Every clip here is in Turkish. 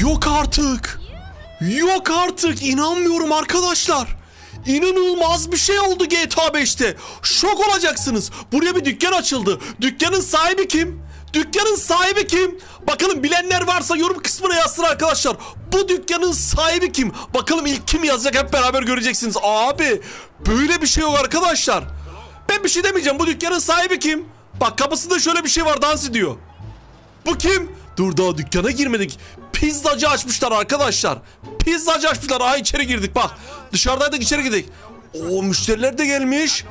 Yok artık. Yok artık. İnanmıyorum arkadaşlar. İnanılmaz bir şey oldu GTA 5'te. Şok olacaksınız. Buraya bir dükkan açıldı. Dükkanın sahibi kim? Dükkanın sahibi kim? Bakalım bilenler varsa yorum kısmına yazsın arkadaşlar. Bu dükkanın sahibi kim? Bakalım ilk kim yazacak hep beraber göreceksiniz. Abi böyle bir şey yok arkadaşlar. Ben bir şey demeyeceğim. Bu dükkanın sahibi kim? Bak kapısında şöyle bir şey var dans ediyor. Bu kim? Dur daha dükkana girmedik. Pizzacı açmışlar arkadaşlar. Pizzacı açmışlar. Aha içeri girdik bak. Dışarıdaydık içeri girdik. Oo müşteriler de gelmiş.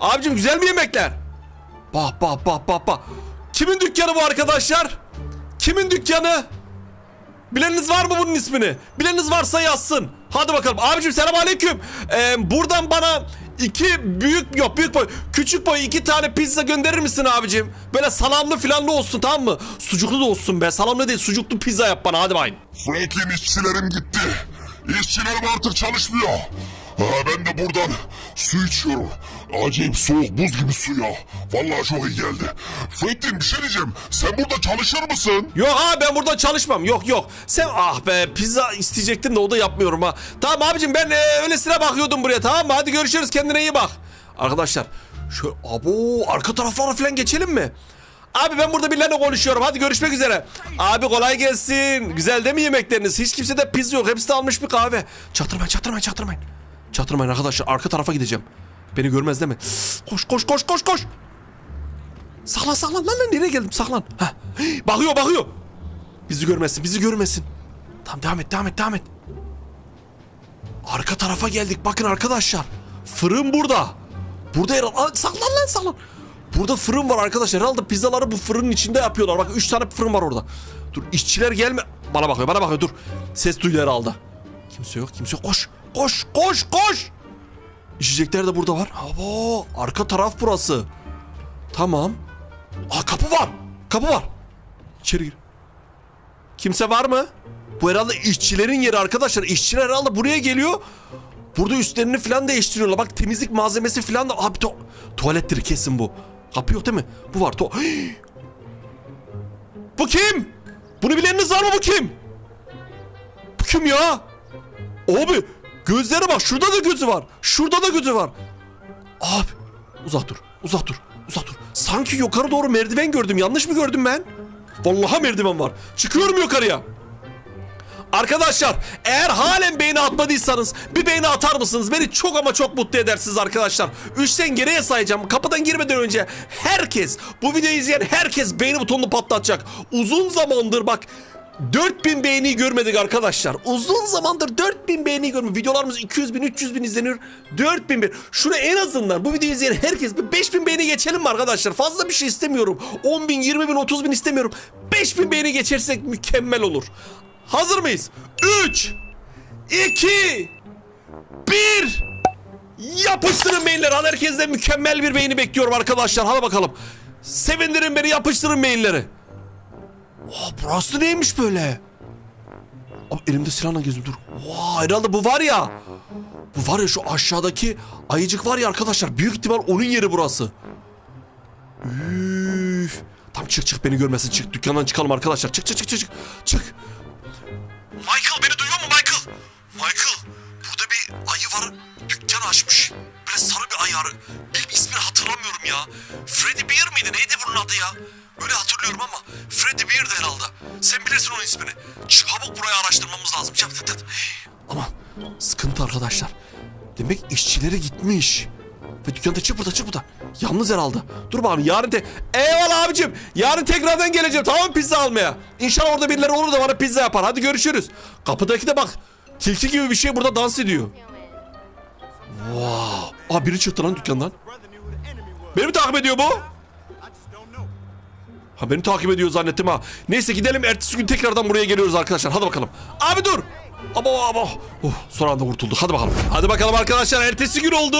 Abicim güzel mi yemekler? Bak bak bak bak bak. Kimin dükkanı bu arkadaşlar? Kimin dükkanı? Bileniniz var mı bunun ismini? Bileniniz varsa yazsın. Hadi bakalım. Abicim selam aleyküm. Ee, buradan bana iki büyük yok büyük boy küçük boy iki tane pizza gönderir misin abicim? Böyle salamlı filanlı olsun tamam mı? Sucuklu da olsun be. Salamlı değil sucuklu pizza yap bana hadi bayım. Franklin işçilerim gitti. İşçilerim artık çalışmıyor. Ha, ben de buradan su içiyorum. Acayip soğuk buz gibi su ya. Vallahi çok iyi geldi. Franklin bir şey diyeceğim. Sen burada çalışır mısın? Yok abi ben burada çalışmam. Yok yok. Sen ah be pizza isteyecektim de o da yapmıyorum ha. Tamam abicim ben e, öylesine bakıyordum buraya tamam mı? Hadi görüşürüz kendine iyi bak. Arkadaşlar şu abo arka taraflara falan geçelim mi? Abi ben burada birilerine konuşuyorum. Hadi görüşmek üzere. Abi kolay gelsin. Güzel değil mi yemekleriniz? Hiç kimse de pizza yok. Hepsi de almış bir kahve. Çaktırmayın çaktırmayın çaktırmayın. Çaktırmayın arkadaşlar. Arka tarafa gideceğim. Beni görmez değil mi? Koş koş koş koş koş. Saklan saklan lan lan nereye geldim saklan. Heh. Bakıyor bakıyor. Bizi görmesin bizi görmesin. Tamam devam et devam et devam et. Arka tarafa geldik bakın arkadaşlar. Fırın burada. Burada yer al. Saklan lan saklan. Burada fırın var arkadaşlar. Herhalde pizzaları bu fırının içinde yapıyorlar. Bak 3 tane fırın var orada. Dur işçiler gelme. Bana bakıyor bana bakıyor dur. Ses duyuyor herhalde. Kimse yok kimse yok. Koş koş koş koş. İçecekler de burada var. Abo arka taraf burası. Tamam. Aa kapı var. Kapı var. İçeri gir. Kimse var mı? Bu herhalde işçilerin yeri arkadaşlar. İşçiler herhalde buraya geliyor. Burada üstlerini falan değiştiriyorlar. Bak temizlik malzemesi falan da... Abi tu tuvalettir kesin bu. Kapı yok değil mi? Bu var. Tu bu kim? Bunu bileniniz var mı bu kim? Bu kim ya? Abi gözlere bak. Şurada da gözü var. Şurada da gözü var. Abi uzak dur. Uzak dur. Uzak dur. Sanki yukarı doğru merdiven gördüm. Yanlış mı gördüm ben? Vallahi merdiven var. Çıkıyorum yukarıya. Arkadaşlar eğer halen beğeni atmadıysanız bir beğeni atar mısınız? Beni çok ama çok mutlu edersiniz arkadaşlar. Üçten geriye sayacağım. Kapıdan girmeden önce herkes bu videoyu izleyen herkes beğeni butonunu patlatacak. Uzun zamandır bak 4000 beğeni görmedik arkadaşlar. Uzun zamandır 4000 beğeni görmedik. Videolarımız 200 bin 300 bin izleniyor. 4000 bir. Şuna en azından bu videoyu izleyen herkes bir 5000 beğeni geçelim mi arkadaşlar? Fazla bir şey istemiyorum. 10 bin 20 bin 30 bin istemiyorum. 5000 beğeni geçersek mükemmel olur. Hazır mıyız? 3 2 1 Yapıştırın beyinleri. Hadi herkesten mükemmel bir beğeni bekliyorum arkadaşlar. Hadi bakalım. Sevindirin beni yapıştırın beyinleri. Aa, burası neymiş böyle? Abi elimde silahla geziyorum dur. Vay herhalde bu var ya. Bu var ya şu aşağıdaki ayıcık var ya arkadaşlar. Büyük ihtimal onun yeri burası. Üf. Tam çık çık beni görmesin çık. Dükkandan çıkalım arkadaşlar. Çık çık çık çık. Çık. Michael beni duyuyor mu Michael? Michael burada bir ayı var. Dükkan açmış. Böyle sarı bir ayı. Benim ismini hatırlamıyorum ya. Freddy Bear mıydı? Neydi bunun adı ya? Öyle hatırlıyorum ama Freddy Bear'dı herhalde. Sen bilirsin onun ismini. Çabuk burayı araştırmamız lazım. Çabuk tıt tıt. Ama sıkıntı arkadaşlar. Demek işçileri gitmiş. Ve dükkanda çık burada. Yalnız herhalde. Dur bakalım yarın te... Eyvallah abicim. Yarın tekrardan geleceğim tamam mı pizza almaya. İnşallah orada birileri olur da bana pizza yapar. Hadi görüşürüz. Kapıdaki de bak. Tilki gibi bir şey burada dans ediyor. Wow. Aa biri çıktı lan dükkandan. Beni mi takip ediyor bu? Ha beni takip ediyor zannettim ha. Neyse gidelim ertesi gün tekrardan buraya geliyoruz arkadaşlar. Hadi bakalım. Abi dur. Abo abo. Oh, son anda kurtulduk. Hadi bakalım. Hadi bakalım arkadaşlar. Ertesi gün oldu.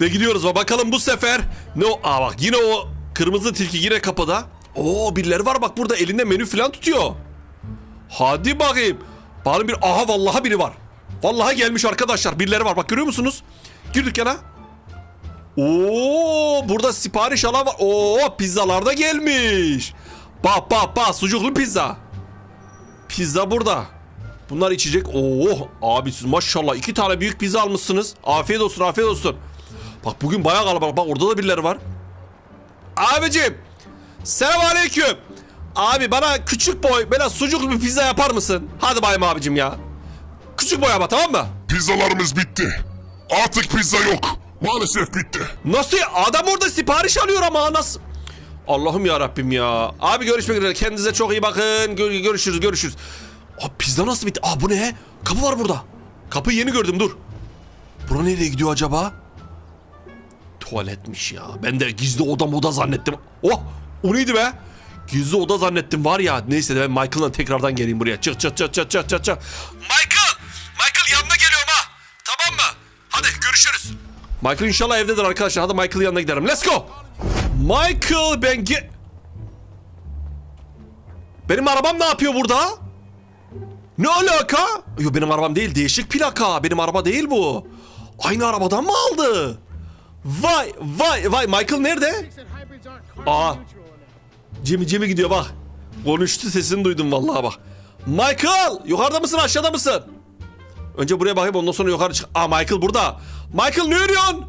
Ve gidiyoruz. Bakalım bu sefer ne o? Aa bak yine o kırmızı tilki yine kapıda. Oo birileri var bak burada elinde menü falan tutuyor. Hadi bakayım. Bari bir aha vallahi biri var. Vallahi gelmiş arkadaşlar. Birileri var. Bak görüyor musunuz? Gir dükkana. Oo burada sipariş alan var. Oo pizzalar da gelmiş. Bak bak bak sucuklu pizza. Pizza burada. Bunlar içecek. Oo abi siz maşallah iki tane büyük pizza almışsınız. Afiyet olsun afiyet olsun. Bak bugün bayağı kalabalık. Bak orada da birileri var. Abicim. Selamünaleyküm. Abi bana küçük boy böyle sucuklu bir pizza yapar mısın? Hadi bayım abicim ya. Küçük boy ama tamam mı? Pizzalarımız bitti. Artık pizza yok. Maalesef bitti. Nasıl ya? Adam orada sipariş alıyor ama nasıl? Allah'ım ya Rabbim ya. Abi görüşmek üzere. Kendinize çok iyi bakın. Gö- görüşürüz, görüşürüz. Abi pizza nasıl bitti? Aa bu ne? Kapı var burada. Kapıyı yeni gördüm dur. Bura nereye gidiyor acaba? Tuvaletmiş ya. Ben de gizli oda moda zannettim. Oh! O neydi be? Gizli oda zannettim var ya. Neyse de ben Michael'la tekrardan geleyim buraya. Çık çık çık çık çık çık. Michael! Michael yanına geliyorum ha. Tamam mı? Hadi görüşürüz. Michael inşallah evdedir arkadaşlar. Hadi Michael'ın yanına gidelim. Let's go. Michael ben ge... Benim arabam ne yapıyor burada? Ne alaka? Yok benim arabam değil. Değişik plaka. Benim araba değil bu. Aynı arabadan mı aldı? Vay vay vay. Michael nerede? Aa. Jimmy Jimmy gidiyor bak. Konuştu sesini duydum vallahi bak. Michael yukarıda mısın aşağıda mısın? Önce buraya bakayım ondan sonra yukarı çık. Aa Michael burada. Michael ne arıyorsun?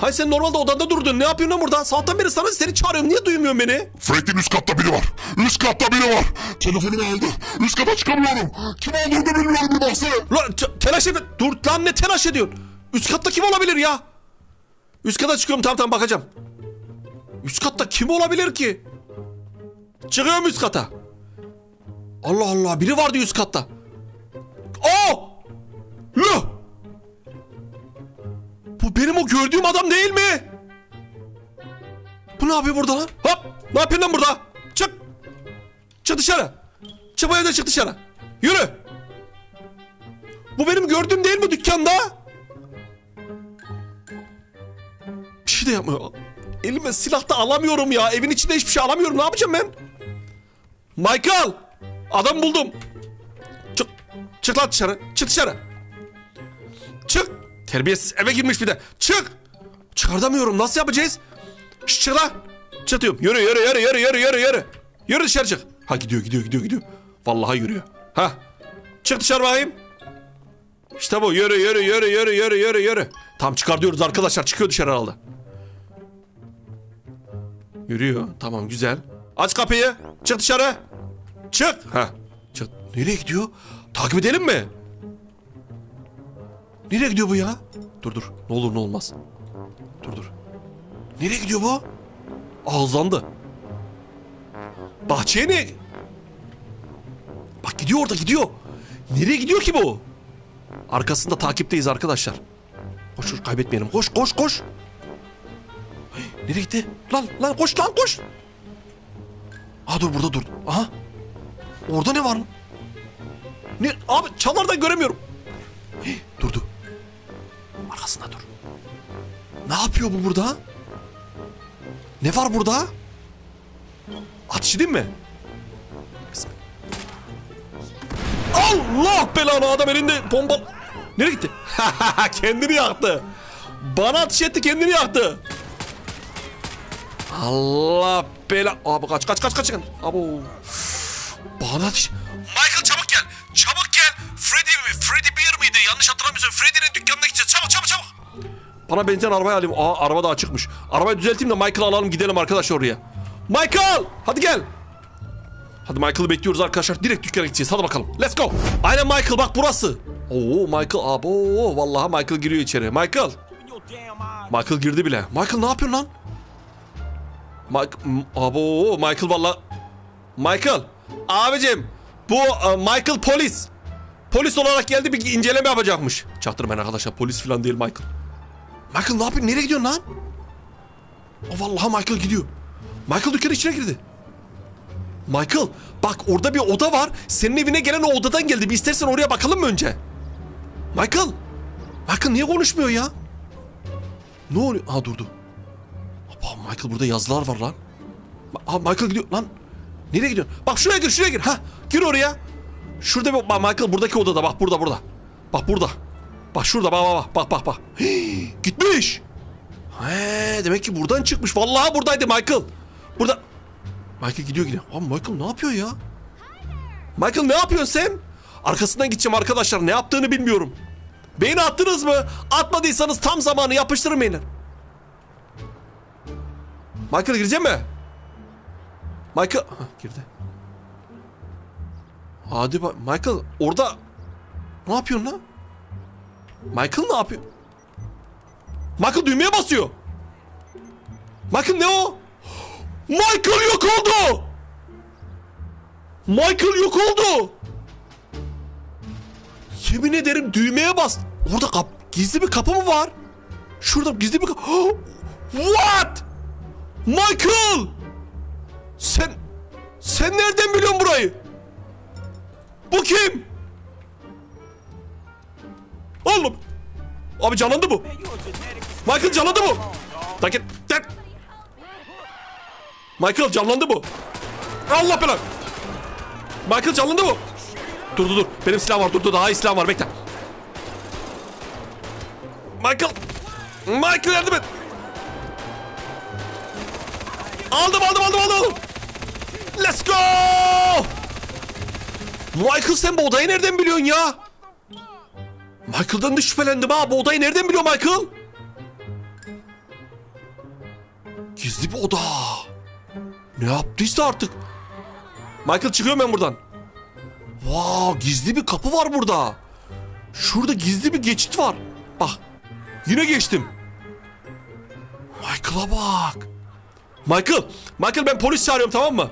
Hay sen normalde odanda durdun. Ne yapıyorsun lan burada? Sabahtan beri sana seni çağırıyorum. Niye duymuyorsun beni? Fred'in üst katta biri var. Üst katta biri var. Telefonumu aldı. Üst kata çıkamıyorum. Kim olduğunu bilmiyorum bir baksana. Lan te- telaş etme. Dur lan ne telaş ediyorsun? Üst katta kim olabilir ya? Üst kata çıkıyorum tamam tamam bakacağım. Üst katta kim olabilir ki? Çıkıyorum üst kata. Allah Allah biri vardı üst katta. Aa! Lo! Bu benim o gördüğüm adam değil mi? Bu ne yapıyor burada lan? Hop! Ne yapıyorsun lan burada? Çık! Çık dışarı! Çık bu çık dışarı! Yürü! Bu benim gördüğüm değil mi dükkanda? Bir şey de yapmıyor. Elime silah da alamıyorum ya. Evin içinde hiçbir şey alamıyorum. Ne yapacağım ben? Michael! Adam buldum. Çık. Çık lan dışarı. Çık dışarı. Çık. Terbiyesiz eve girmiş bir de. Çık. Çıkartamıyorum. Nasıl yapacağız? Şş, çık lan. Çık diyorum. Yürü yürü yürü yürü yürü yürü yürü. Yürü dışarı çık. Ha gidiyor gidiyor gidiyor gidiyor. Vallahi yürüyor. Ha. Çık dışarı bakayım. İşte bu yürü yürü yürü yürü yürü yürü yürü. Tam çıkar diyoruz arkadaşlar çıkıyor dışarı herhalde. Yürüyor tamam güzel. Aç kapıyı çık dışarı. Çık. Ha. Çık. Nereye gidiyor? Takip edelim mi? Nereye gidiyor bu ya? Dur dur ne olur ne olmaz. Dur dur. Nereye gidiyor bu? Ağızlandı. Bahçeye ne? Bak gidiyor orada gidiyor. Nereye gidiyor ki bu? Arkasında takipteyiz arkadaşlar. Koş koş kaybetmeyelim. Koş koş koş. Hey, nereye gitti? Lan lan koş lan koş. Aa dur burada dur. Aha. Orada ne var? Ne? Abi çalardan göremiyorum. Hey, durdu. Arkasında dur. Ne yapıyor bu burada? Ne var burada? Ateşi değil mi? Allah belanı adam elinde bomba... Nereye gitti? kendini yaktı. Bana ateş etti kendini yaktı. Allah bela... Abi kaç kaç kaç kaç. Abo. Bana ateş... Yanlış hatırlamıyorsam Freddy'nin dükkanına gideceğiz. Çabuk çabuk çabuk. Bana benzin arabayı alayım. Aa araba da açıkmış. Arabayı düzelteyim de Michael'ı alalım gidelim arkadaşlar oraya. Michael! Hadi gel. Hadi Michael'ı bekliyoruz arkadaşlar. Direkt dükkana gideceğiz. Hadi bakalım. Let's go. Aynen Michael bak burası. Oo Michael abo vallahi Michael giriyor içeri. Michael. Michael girdi bile. Michael ne yapıyorsun lan? Mike, abo Michael vallahi. Michael. Abicim bu e, Michael polis. Polis olarak geldi bir inceleme yapacakmış. Çaktırmayın arkadaşlar polis falan değil Michael. Michael ne yapıyorsun? Nereye gidiyorsun lan? O vallahi Michael gidiyor. Michael dükkanın içine girdi. Michael bak orada bir oda var. Senin evine gelen o odadan geldi. Bir istersen oraya bakalım mı önce? Michael. Michael niye konuşmuyor ya? Ne oluyor? Aa durdu. Aa, Michael burada yazılar var lan. Aa, Michael gidiyor lan. Nereye gidiyorsun? Bak şuraya gir şuraya gir. Ha gir oraya. Şurada bir bak Michael buradaki odada bak burada burada. Bak burada. Bak şurada bak bak bak bak bak. Hii, gitmiş. He demek ki buradan çıkmış. Vallahi buradaydı Michael. Burada. Michael gidiyor gidiyor. Abi Michael ne yapıyor ya? Michael ne yapıyorsun sen? Arkasından gideceğim arkadaşlar. Ne yaptığını bilmiyorum. Beni attınız mı? Atmadıysanız tam zamanı yapıştırın beyler. Michael girecek mi? Michael... Hah, girdi. Hadi bak Michael orada... Ne yapıyorsun lan? Michael ne yapıyor? Michael düğmeye basıyor. Michael ne o? Michael yok oldu. Michael yok oldu. Yemin ederim düğmeye bas. Orada kap gizli bir kapı mı var? Şurada gizli bir kapı. What? Michael! Sen sen nereden biliyorsun burayı? Bu kim? Oğlum. Abi canlandı bu. Michael canlandı bu. Tak et. Tak. Michael canlandı bu. Allah belanı. Michael canlandı bu. Dur dur dur. Benim silah var. Dur dur daha iyi silah var. Bekle. Michael. Michael yardım et. Aldım aldım aldım aldım. Let's go. Michael sen bu odayı nereden biliyorsun ya? Michael'dan da şüphelendim ha. Bu odayı nereden biliyor Michael? Gizli bir oda. Ne yaptıysa artık. Michael çıkıyorum ben buradan. Wow, gizli bir kapı var burada. Şurada gizli bir geçit var. Bak. Yine geçtim. Michael'a bak. Michael, Michael ben polis çağırıyorum tamam mı?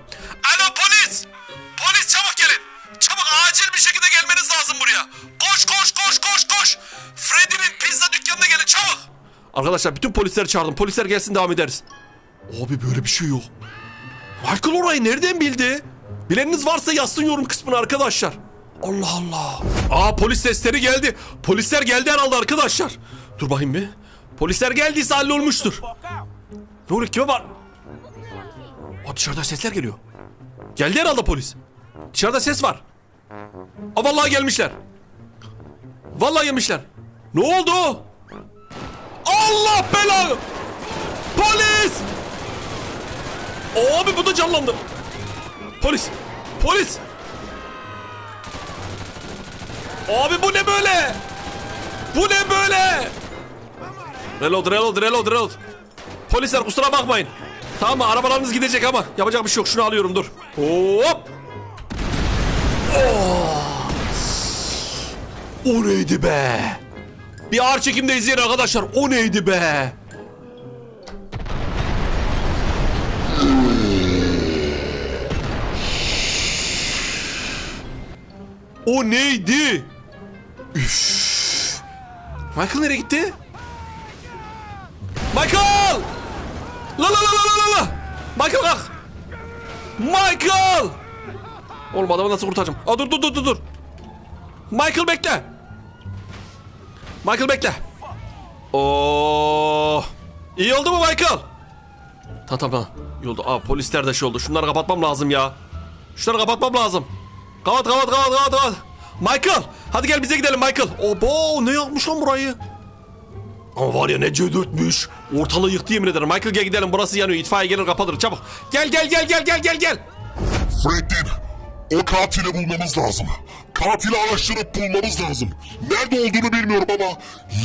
Arkadaşlar bütün polisleri çağırdım. Polisler gelsin devam ederiz. Abi böyle bir şey yok. Michael orayı nereden bildi? Bileniniz varsa yazsın yorum kısmına arkadaşlar. Allah Allah. Aa polis sesleri geldi. Polisler geldi herhalde arkadaşlar. Dur bakayım bir. Polisler geldiyse hallolmuştur. Ne oluyor kime var? Aa dışarıda sesler geliyor. Geldi herhalde polis. Dışarıda ses var. Aa vallahi gelmişler. Vallahi gelmişler. Ne oldu? Allah belanı. Polis! Abi bu da canlandı. Polis! Polis! Abi bu ne böyle? Bu ne böyle? Reload, reload, reload, reload. Polisler kusura bakmayın. Tamam mı? Arabalarınız gidecek ama yapacak bir şey yok. Şunu alıyorum dur. Hop! Oh! O neydi be? Bir ağır çekimde izleyin arkadaşlar. O neydi be? O neydi? Üf. Michael nereye gitti? Michael! La la la la la la! Michael kalk! Michael! Oğlum adamı nasıl kurtaracağım? Aa dur dur dur dur dur. Michael bekle. Michael bekle. Oo. İyi oldu mu Michael? Tamam tamam tamam. İyi oldu. Aa polisler de şey oldu. Şunları kapatmam lazım ya. Şunları kapatmam lazım. Kapat kapat kapat kapat kapat. Michael hadi gel bize gidelim Michael. Obo ne yapmış lan burayı? Ama var ya ne cödürtmüş. Ortalığı yıktı yemin ederim. Michael gel gidelim burası yanıyor. İtfaiye gelir kapatır çabuk. Gel gel gel gel gel gel gel. Franklin, o katili bulmamız lazım. Katili araştırıp bulmamız lazım. Nerede olduğunu bilmiyorum ama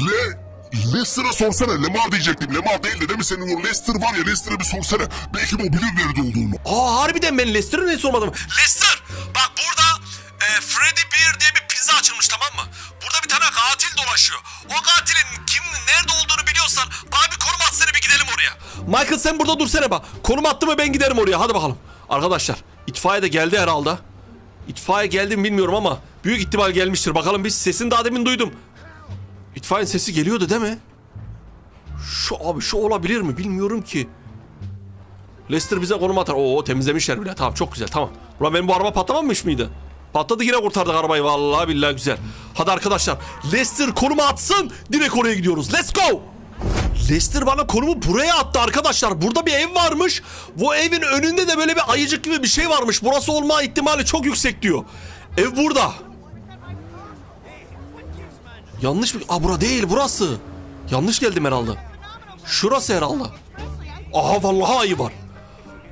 Le... Lester'a sorsana. Lemar diyecektim. Lemar değil de değil mi senin o Lester var ya Lester'a bir sorsana. Belki o bilir nerede olduğunu. Aa harbiden ben Lester'ı ne sormadım. Lester bak burada e, Freddy Bear diye bir pizza açılmış tamam mı? Burada bir tane katil dolaşıyor. O katilin kim nerede olduğunu biliyorsan bana bir konum atsana bir gidelim oraya. Michael sen burada dursana bak. Konum attı mı ben giderim oraya hadi bakalım. Arkadaşlar itfaiye de geldi herhalde. İtfaiye geldi mi bilmiyorum ama büyük ihtimal gelmiştir. Bakalım biz sesini daha demin duydum. İtfaiyenin sesi geliyordu değil mi? Şu abi şu olabilir mi bilmiyorum ki. Lester bize konum atar. Oo temizlemişler bile. Tamam çok güzel tamam. Ulan benim bu araba patlamamış mıydı? Patladı yine kurtardık arabayı vallahi billahi güzel. Hadi arkadaşlar Lester konumu atsın direkt oraya gidiyoruz. Let's go. Lester bana konumu buraya attı arkadaşlar. Burada bir ev varmış. Bu evin önünde de böyle bir ayıcık gibi bir şey varmış. Burası olma ihtimali çok yüksek diyor. Ev burada. Yanlış mı? Aa bura değil burası. Yanlış geldim herhalde. Şurası herhalde. Aha vallahi ayı var.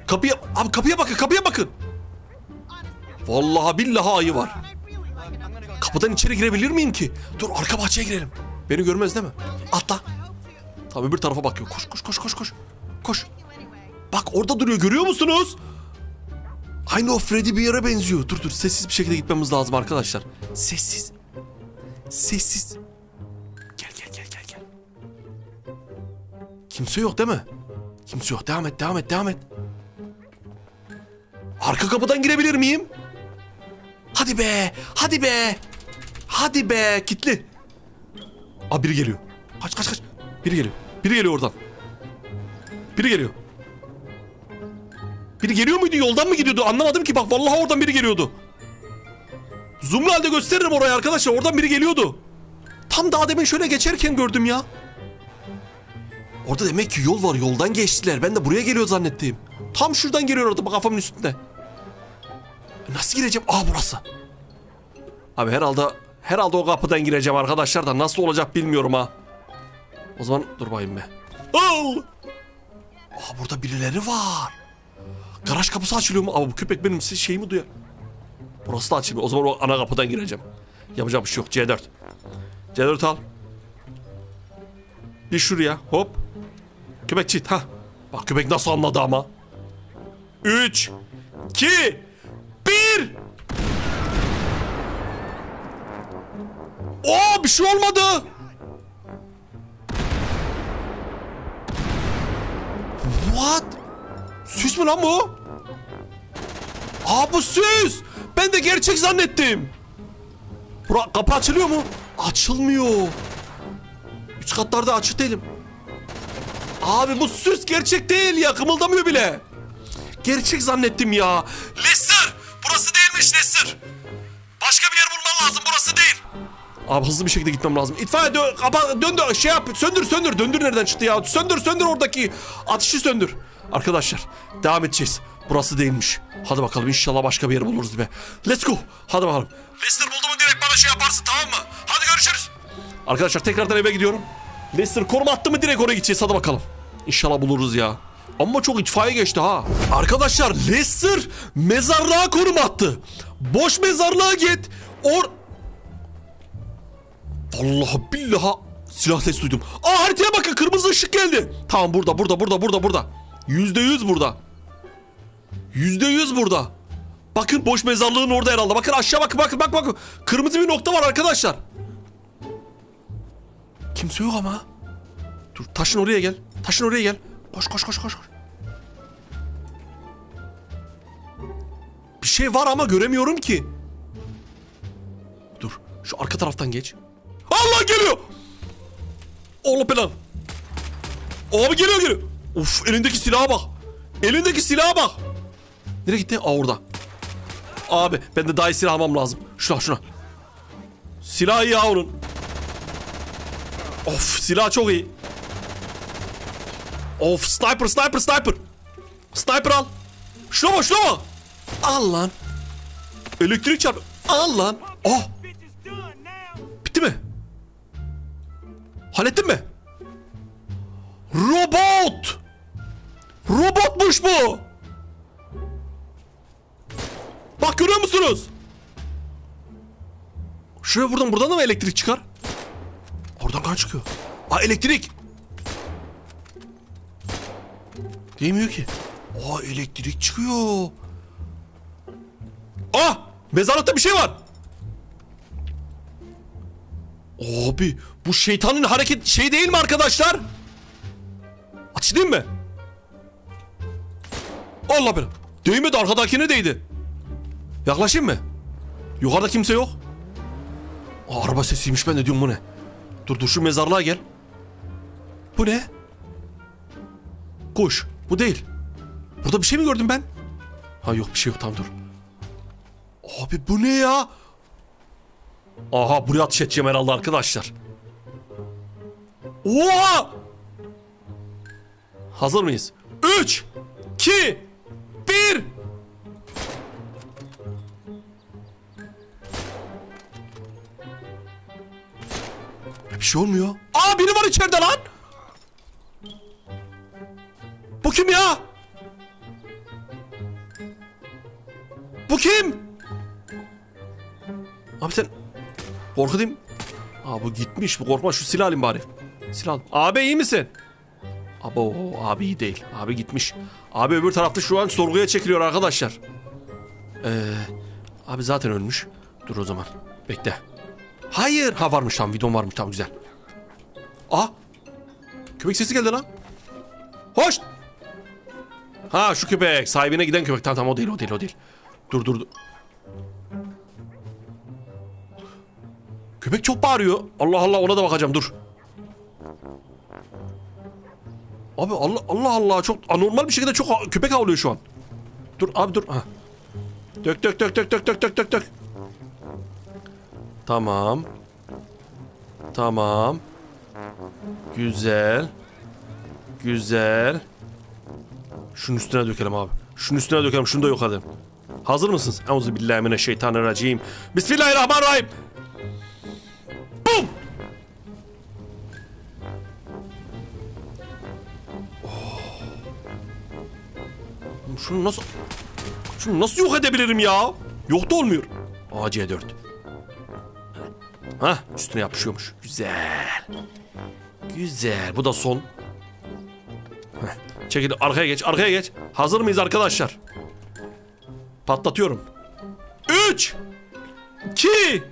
Kapıya abi kapıya bakın kapıya bakın. Vallahi billahi ayı var. Kapıdan içeri girebilir miyim ki? Dur arka bahçeye girelim. Beni görmez değil mi? Atla. Tabii bir tarafa bakıyor. Koş koş koş koş koş. Koş. Bak orada duruyor görüyor musunuz? Aynı o Freddy bir yere benziyor. Dur dur sessiz bir şekilde gitmemiz lazım arkadaşlar. Sessiz. Sessiz. Gel gel gel gel gel. Kimse yok değil mi? Kimse yok. Devam et devam et devam et. Arka kapıdan girebilir miyim? Hadi be. Hadi be. Hadi be. Kitli. Aa biri geliyor. Kaç kaç kaç. Biri geliyor. Biri geliyor oradan. Biri geliyor. Biri geliyor muydu yoldan mı gidiyordu anlamadım ki bak vallahi oradan biri geliyordu. Zoom'lu halde gösteririm orayı arkadaşlar oradan biri geliyordu. Tam daha demin şöyle geçerken gördüm ya. Orada demek ki yol var yoldan geçtiler ben de buraya geliyor zannettim. Tam şuradan geliyor orada bak kafamın üstünde. Nasıl gireceğim? Aa burası. Abi herhalde herhalde o kapıdan gireceğim arkadaşlar da nasıl olacak bilmiyorum ha. O zaman dur bakayım be. Al. Aa burada birileri var. Garaj kapısı açılıyor mu? Ama bu köpek benim ses şeyimi duyar. Burası da açılmıyor. O zaman o ana kapıdan gireceğim. Yapacak bir şey yok. C4. C4 al. Bir şuraya. Hop. Köpek çit. Ha. Bak köpek nasıl anladı ama. 3 2 1 Oo bir şey olmadı. What? Süs mü lan bu? Aa bu süs. Ben de gerçek zannettim. Bura kapı açılıyor mu? Açılmıyor. Üç katlarda açık değilim. Abi bu süs gerçek değil ya. Kımıldamıyor bile. Gerçek zannettim ya. Lester! Burası değilmiş Lester. Başka bir yer bulman lazım. Burası değil. Abi hızlı bir şekilde gitmem lazım. İtfaiye dön, kapa, dön, dön, şey yap, söndür, söndür, döndür nereden çıktı ya? Söndür, söndür oradaki ateşi söndür. Arkadaşlar, devam edeceğiz. Burası değilmiş. Hadi bakalım inşallah başka bir yer buluruz be. Let's go. Hadi bakalım. Lester buldu mu direkt bana şey yaparsın tamam mı? Hadi görüşürüz. Arkadaşlar tekrardan eve gidiyorum. Lester konum attı mı direkt oraya gideceğiz hadi bakalım. İnşallah buluruz ya. Ama çok itfaiye geçti ha. Arkadaşlar Lester mezarlığa konum attı. Boş mezarlığa git. Or... Vallahi billahi silah sesi duydum. Aa haritaya bakın kırmızı ışık geldi. Tamam burada burada burada burada burada. Yüzde yüz burada. Yüzde yüz burada. Bakın boş mezarlığın orada herhalde. Bakın aşağı bakın bakın bak bakın. Kırmızı bir nokta var arkadaşlar. Kimse yok ama. Dur taşın oraya gel. Taşın oraya gel. Koş koş koş. koş. Bir şey var ama göremiyorum ki. Dur şu arka taraftan geç. Allah geliyor. Allah belan. Abi geliyor geliyor. Uf elindeki silaha bak. Elindeki silaha bak. Nereye gitti? Aa orada. Abi ben de daha iyi silah almam lazım. Şuna şuna. Silah iyi onun. Of silah çok iyi. Of sniper sniper sniper. Sniper al. Şuna bak şuna bak. Al lan. Elektrik çarpı. Al lan. Oh. Hallettin mi? Robot. Robotmuş bu. Bak görüyor musunuz? Şuraya buradan buradan da mı elektrik çıkar? Oradan kan çıkıyor. Aa elektrik. Değmiyor ki. Aa elektrik çıkıyor. Aa mezarlıkta bir şey var. Abi bu şeytanın hareket şey değil mi arkadaşlar? Açayım mı? Allah benim. Değmedi arkadakine değdi. Yaklaşayım mı? Yukarıda kimse yok. Aa, araba sesiymiş ben de diyorum bu ne? Dur dur şu mezarlığa gel. Bu ne? Kuş. Bu değil. Burada bir şey mi gördüm ben? Ha yok bir şey yok tamam dur. Abi bu ne ya? Aha buraya ateş edeceğim herhalde arkadaşlar. Oha! Hazır mıyız? 3 2 1 Bir şey olmuyor. Aa biri var içeride lan. Bu kim ya? Bu kim? Abi sen Korkutayım. Aa bu gitmiş. Bu korkma şu silah alayım bari. Silah. Abi iyi misin? Abo abi iyi değil. Abi gitmiş. Abi öbür tarafta şu an sorguya çekiliyor arkadaşlar. Ee, abi zaten ölmüş. Dur o zaman. Bekle. Hayır. Ha varmış tamam videom varmış tamam güzel. Aa. Köpek sesi geldi lan. Hoş. Ha şu köpek. Sahibine giden köpek. Tamam tamam o değil o değil o değil. Dur dur dur. Köpek çok bağırıyor. Allah Allah ona da bakacağım dur. Abi Allah Allah Allah çok anormal bir şekilde çok köpek havlıyor şu an. Dur abi dur. Ha. Dök dök dök dök dök dök dök dök dök. Tamam. Tamam. Güzel. Güzel. Şunun üstüne dökelim abi. Şunun üstüne dökelim. Şunu da yok edelim. Hazır mısınız? Euzubillahimineşşeytanirracim. Bismillahirrahmanirrahim. Şunu nasıl... Şunu nasıl yok edebilirim ya? Yok da olmuyor. AC4. Hah üstüne yapışıyormuş. Güzel. Güzel. Bu da son. Heh, Çekil arkaya geç arkaya geç. Hazır mıyız arkadaşlar? Patlatıyorum. 3 2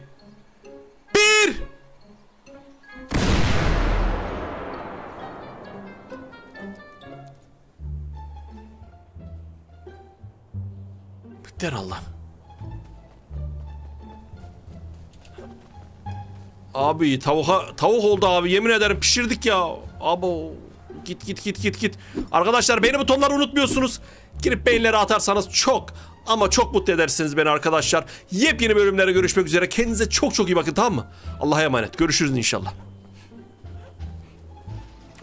Bitter Allah. Abi tavuğa tavuk oldu abi yemin ederim pişirdik ya. Abo git git git git git. Arkadaşlar beni butonları unutmuyorsunuz. Girip beğenileri atarsanız çok ama çok mutlu edersiniz beni arkadaşlar. Yepyeni bölümlere görüşmek üzere. Kendinize çok çok iyi bakın tamam mı? Allah'a emanet. Görüşürüz inşallah.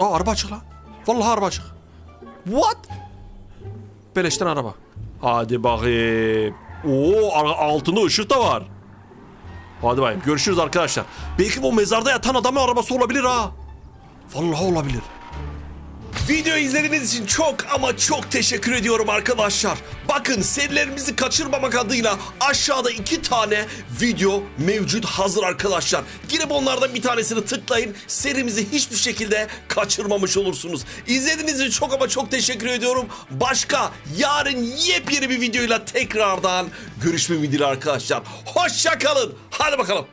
Aa araba açık lan. Vallahi araba açık. What? Beleşten araba. Hadi bakayım. Oo altında ışık da var. Hadi bakayım görüşürüz arkadaşlar. Belki bu mezarda yatan adamın arabası olabilir ha. Vallahi olabilir. Videoyu izlediğiniz için çok ama çok teşekkür ediyorum arkadaşlar. Bakın serilerimizi kaçırmamak adıyla aşağıda iki tane video mevcut hazır arkadaşlar. Girip onlardan bir tanesini tıklayın. Serimizi hiçbir şekilde kaçırmamış olursunuz. İzlediğiniz için çok ama çok teşekkür ediyorum. Başka yarın yepyeni bir videoyla tekrardan görüşmek ümidiyle arkadaşlar. Hoşça kalın. Hadi bakalım.